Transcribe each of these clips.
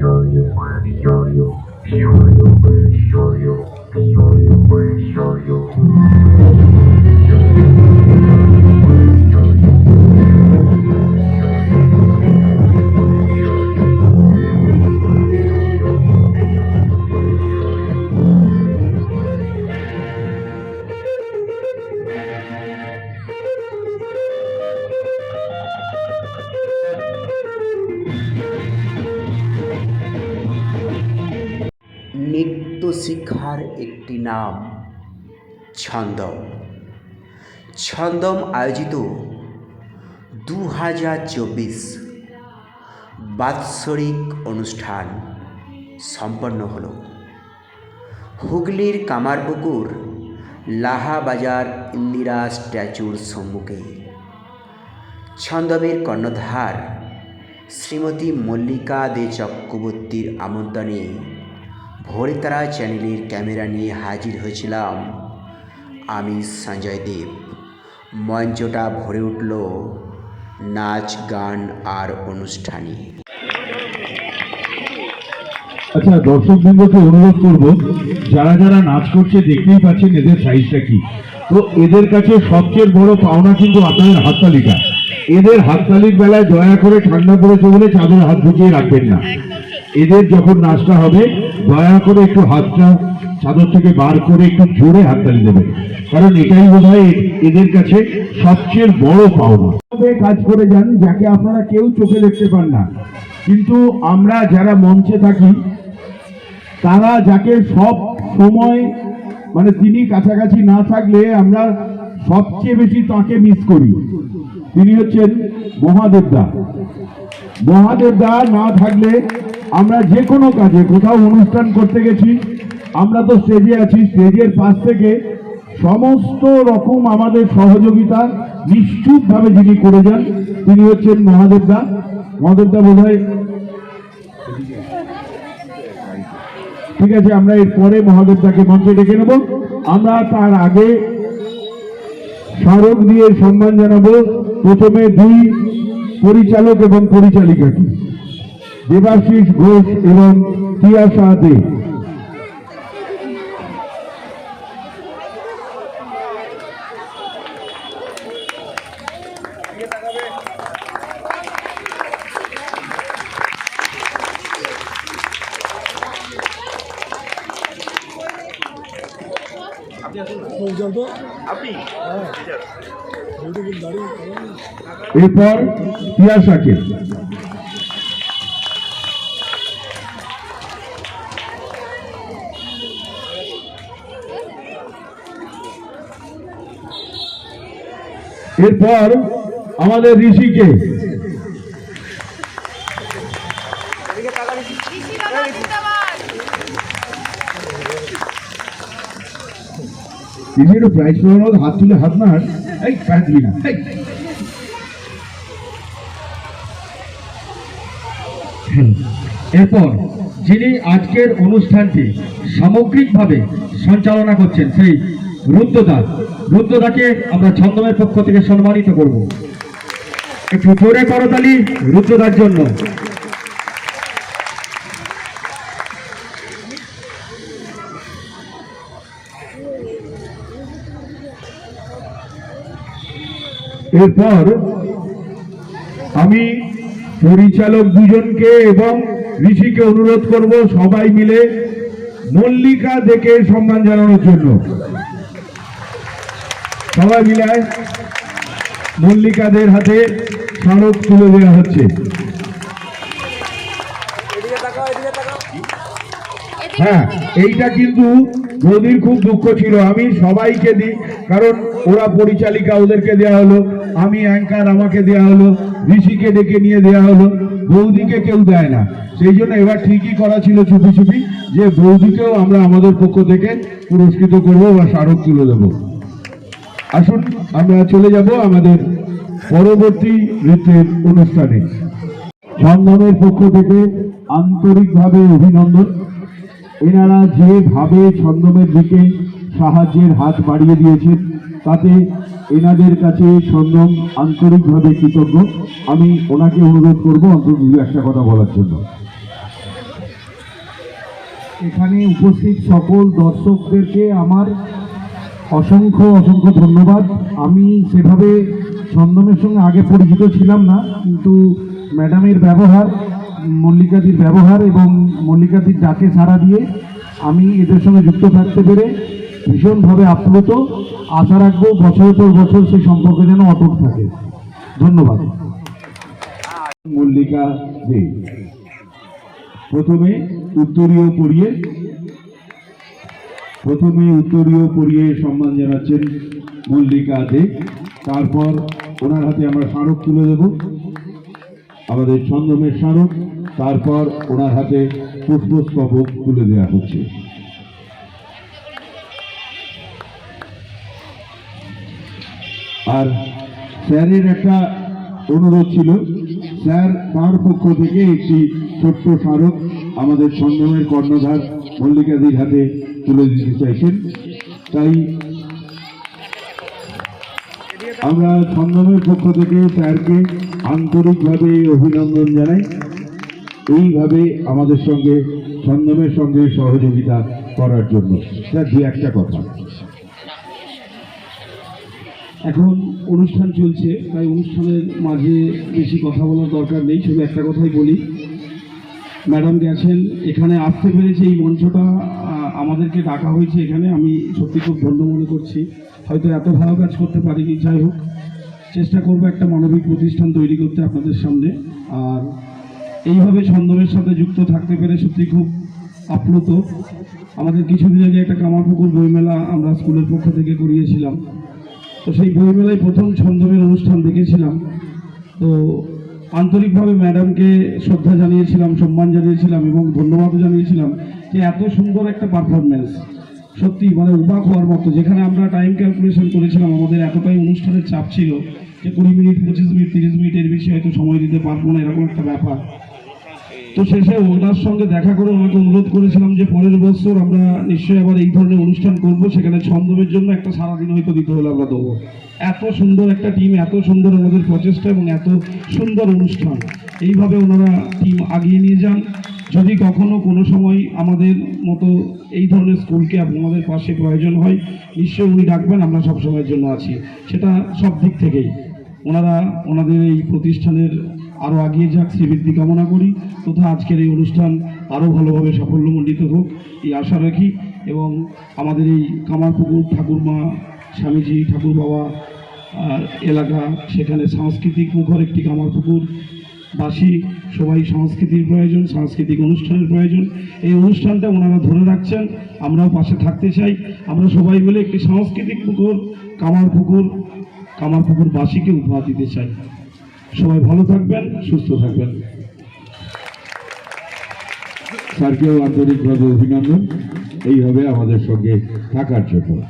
নৃত্য শিক্ষার একটি নাম ছন্দম। ছন্দম আয়োজিত দু হাজার চব্বিশ বাৎসরিক অনুষ্ঠান সম্পন্ন হল। হুগলির কামারপুকুর লাহাবাজার ইন্দিরা স্ট্যাচুর সম্মুখে। ছন্দমের কর্ণধার শ্রীমতী মল্লিকা দে চক্রবর্তীর আমন্ত্রণে ভোরতারা চ্যানেলের ক্যামেরা নিয়ে হাজির হয়েছিলাম আমি সঞ্জয় দেব। মঞ্চটা ভরে উঠল নাচ, গান আর অনুষ্ঠানে আচ্ছা দর্শক বৃন্দকে অনুরোধ করব, যারা যারা নাচ করছে, দেখতেই পাচ্ছেন এদের সাইজটা কি। তো এদের কাছে সবচেয়ে বড় পাওনা কিন্তু আপনাদের হাততালিটা এদের হাততালির বেলায় দয়া করে ঠান্ডা পড়েছে বলে চাদর হাত ঢুকিয়ে রাখবেন না। এদের যখন নাচটা হবে, দয়া করে একটু হাতটা চাদর থেকে বার করে একটু জোরে হাততালি দেবেন কারণ এটাই বোধ এদের কাছে সবচেয়ে বড় পাওনা। কাজ করে যান, যাকে আপনারা কেউ চোখে দেখতে পান না। কিন্তু আমরা যারা মঞ্চে থাকি, তারা যাকে সব সময় মানে তিনি কাছাকাছি না থাকলে আমরা সবচেয়ে বেশি তাকে মিস করি। তিনি হচ্ছেন মহাদেবদা। মহাদেবদা না থাকলে আমরা যে কোনো কাজে, কোথাও অনুষ্ঠান করতে গেছি, আমরা তো স্টেজে আছি, স্টেজের পাশ থেকে সমস্ত রকম আমাদের সহযোগিতা নিশ্চুপভাবে যিনি করে যান, তিনি হচ্ছেন মহাদেবদা। মহাদেবদা বোধ হয় ঠিক আছে, আমরা এর পরে মহাদেবদাকে মঞ্চে ডেকে নেব। আমরা তার আগে স্মারক দিয়ে সম্মান জানাব। প্রথমে দুই পরিচালক এবং পরিচালিকাকে। দেবাশিস ঘোষ এবং তিয়াশা দে এরপর তিয়াশাকে এরপর আমাদের ঋষিকে তিনি একটু প্রাইজ পাওয়ার হাত তুলে হাত না এই প্যান্ট দিবি না। এরপর যিনি আজকের অনুষ্ঠানটি সামগ্রিকভাবে সঞ্চালনা করছেন সেই রুদ্রদা, রুদ্রদাকে আমরা ছন্দমের পক্ষ থেকে সম্মানিত করব। একটু জোরে করতালি রুদ্রদার জন্য। এরপর আমি পরিচালক দুজনকে এবং ঋষিকে অনুরোধ করব সবাই মিলে মল্লিকা দেখে সম্মান জানানোর জন্য। সবাই মিলে মল্লিকাদের হাতে স্মারক তুলে দেওয়া হচ্ছে। হ্যাঁ এইটা কিন্তু মোদির খুব দুঃখ ছিল। আমি সবাইকে দিই, কারণ ওরা পরিচালিকা ওদেরকে দেওয়া হলো, আমি অ্যাঙ্কার আমাকে দেওয়া হলো, ঋষিকে ডেকে নিয়ে দেওয়া হলো, বৌদিকে কেউ দেয় না। সেই জন্য এবার ঠিকই করা ছিল চুপি চুপি যে বৌদিকেও আমরা আমাদের পক্ষ থেকে পুরস্কৃত করব বা স্মারক তুলে দেবো। আসুন, আমরা চলে যাব আমাদের পরবর্তী নৃত্যের অনুষ্ঠানে। সন্ধানের পক্ষ থেকে আন্তরিকভাবে অভিনন্দন। এনারা যেভাবে ছন্দমের দিকে সাহায্যের হাত বাড়িয়ে দিয়েছেন, তাতে এনাদের কাছে ছন্দম আন্তরিকভাবে কৃতজ্ঞ। আমি ওনাকে অনুরোধ করব অন্তত দু একটা কথা বলার জন্য। এখানে উপস্থিত সকল দর্শকদেরকে আমার অসংখ্য অসংখ্য ধন্যবাদ। আমি সেভাবে ছন্দমের সঙ্গে আগে পরিচিত ছিলাম না, কিন্তু ম্যাডামের ব্যবহার, মল্লিকাদির ব্যবহার এবং মল্লিকাদির ডাকে সাড়া দিয়ে আমি এদের সঙ্গে যুক্ত থাকতে পেরে ভীষণভাবে আপ্লুত। আশা রাখব বছরের পর বছর সেই সম্পর্ক যেন অটুট থাকে। ধন্যবাদ। মল্লিকা দে প্রথমে উত্তরীয় পড়িয়ে প্রথমে উত্তরীয় পড়িয়ে সম্মান জানাচ্ছেন মল্লিকা দে। তারপর ওনার হাতে আমরা স্মারক তুলে দেব। আমাদের ছন্দমের স্মারক। তারপর ওনার হাতে পুষ্পস্তবক তুলে দেওয়া হচ্ছে। আর স্যারের একটা অনুরোধ ছিল, স্যার তার পক্ষ থেকে একটি ছোট্ট স্মারক আমাদের সঙ্গমের কর্ণধার মল্লিকাদির হাতে তুলে দিতে চাইছেন। তাই আমরা সঙ্গমের পক্ষ থেকে স্যারকে আন্তরিকভাবে অভিনন্দন জানাই। এইভাবে আমাদের সঙ্গে সঙ্গমের সঙ্গে সহযোগিতা করার জন্য। স্যার, দু একটা কথা। এখন অনুষ্ঠান চলছে, তাই অনুষ্ঠানের মাঝে বেশি কথা বলার দরকার নেই, শুধু একটা কথাই বলি। ম্যাডাম গেছেন, এখানে আসতে পেরেছে এই মঞ্চটা আমাদেরকে ডাকা হয়েছে এখানে, আমি সত্যি খুব ধন্য মনে করছি। হয়তো এত ভালো কাজ করতে পারিনি, যাই হোক। চেষ্টা করব একটা মানবিক প্রতিষ্ঠান তৈরি করতে আপনাদের সামনে। আর এইভাবে ছন্দমের সাথে যুক্ত থাকতে পেরে সত্যি খুব আপ্লুত। আমাদের কিছুদিন আগে একটা কামারপুকুর বইমেলা আমরা স্কুলের পক্ষ থেকে করিয়েছিলাম। তো সেই বইমেলায় প্রথম ছন্দমের অনুষ্ঠান দেখেছিলাম। তো আন্তরিকভাবে ম্যাডামকে শ্রদ্ধা জানিয়েছিলাম, সম্মান জানিয়েছিলাম এবং ধন্যবাদও জানিয়েছিলাম যে এত সুন্দর একটা পারফরমেন্স সত্যি মানে অবাক হওয়ার মতো। যেখানে আমরা টাইম ক্যালকুলেশন করেছিলাম, আমাদের এতটাই অনুষ্ঠানের চাপ ছিল যে কুড়ি মিনিট, পঁচিশ মিনিট, তিরিশ মিনিটের বেশি হয়তো সময় দিতে পারব না, এরকম একটা ব্যাপার। তো শেষে ওনার সঙ্গে দেখা করে ওনাকে অনুরোধ করেছিলাম যে পরের বছর আমরা নিশ্চয়ই আবার এই ধরনের অনুষ্ঠান করব, সেখানে ছন্দমের জন্য একটা সারাদিন হয়তো দিতে হলে আমরা দেবো। এত সুন্দর একটা টিম এত সুন্দর ওনাদের প্রচেষ্টা এবং এত সুন্দর অনুষ্ঠান। এইভাবে ওনারা টিম আগিয়ে নিয়ে যান। যদি কখনো কোনো সময় আমাদের মতো এই ধরনের স্কুলকে আপনাদের পাশে প্রয়োজন হয়, নিশ্চয়ই উনি ডাকবেন, আমরা সব সময়ের জন্য আছি। সেটা সব দিক থেকেই। ওনারা, ওনাদের এই প্রতিষ্ঠানের আরও আগিয়ে যাক, শ্রীবৃদ্ধি কামনা করি। তথা আজকের এই অনুষ্ঠান আরও ভালোভাবে সাফল্যমণ্ডিত হোক, এই আশা রাখি। এবং আমাদের এই কামারপুকুর ঠাকুরমা স্বামীজি ঠাকুর বাবা এলাকা, সেখানে সাংস্কৃতিক মুখর একটি কামারপুকুর বাসী সবাই সংস্কৃতির প্রয়োজন, সাংস্কৃতিক অনুষ্ঠানের প্রয়োজন। এই অনুষ্ঠানটা ওনারা ধরে রাখছেন, আমরাও পাশে থাকতে চাই। আমরা সবাই মিলে একটি সাংস্কৃতিক পুকুর কামারপুকুর কামারপুকুর বাসীকে উপহার দিতে চাই। সবাই ভালো থাকবেন, সুস্থ থাকবেন। স্যারকেও আন্তরিকভাবে অভিনন্দন। এইভাবে আমাদের সঙ্গে থাকার জন্য।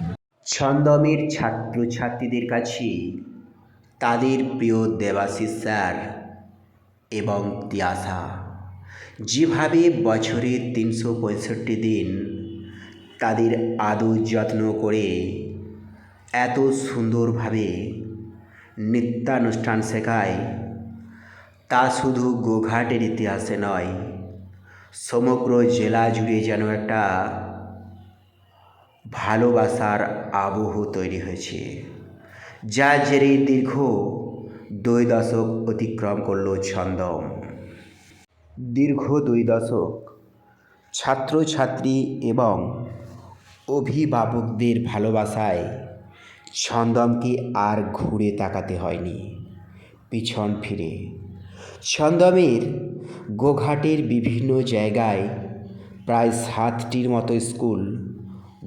ছন্দমের ছাত্রছাত্রীদের কাছে তাদের প্রিয় দেবাশিস স্যার। এবং তিয়াসা যেভাবে বছরের তিনশো পঁয়ষট্টি দিন তাদের আদর যত্ন করে এত সুন্দরভাবে নৃত্যানুষ্ঠান শেখায়, তা শুধু গোঘাটের ইতিহাসে নয়, সমগ্র জেলা জুড়ে যেন একটা ভালোবাসার আবহ তৈরি হয়েছে, যা জেরে দীর্ঘ দুই দশক অতিক্রম করল ছন্দম। দীর্ঘ দুই দশক ছাত্রছাত্রী এবং অভিভাবকদের ভালোবাসায় ছন্দমকে আর ঘুরে তাকাতে হয়নি, পিছন ফিরে। ছন্দমের গোঘাটের বিভিন্ন জায়গায় প্রায় সাতটির মতো স্কুল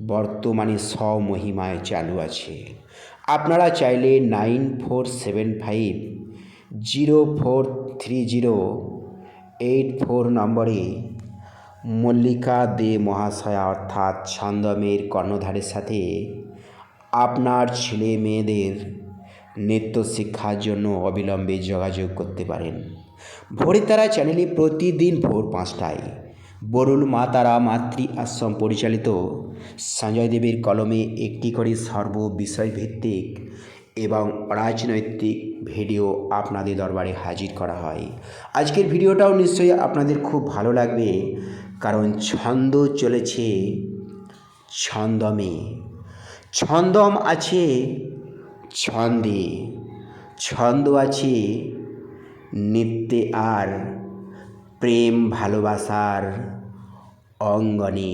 বর্তমানে স্বমহিমায় চালু আছে। আপনারা চাইলে nine four seven five, zero four three zero, eight four নম্বরে মল্লিকা দে মহাশয়া অর্থাৎ ছন্দমের কর্ণধারের সাথে আপনার ছেলে মেয়েদের নৃত্য শিক্ষার জন্য অবিলম্বে যোগাযোগ করতে পারেন। ভোরের তারা চ্যানেলে প্রতিদিন ভোর পাঁচটায় বরুল মা তারা মাতৃ আশ্রম পরিচালিত। সঞ্জয় দেবের কলমে একটি করে সর্ব বিষয়ভিত্তিক এবং রাজনৈতিক ভিডিও আপনাদের দরবারে হাজির করা হয়। আজকের ভিডিওটাও নিশ্চয়ই আপনাদের খুব ভালো লাগবে, কারণ ছন্দ চলেছে ছন্দমে। ছন্দম আছে ছন্দে, ছন্দ আছে নৃত্যে আর প্রেম ভালোবাসার অঙ্গনে।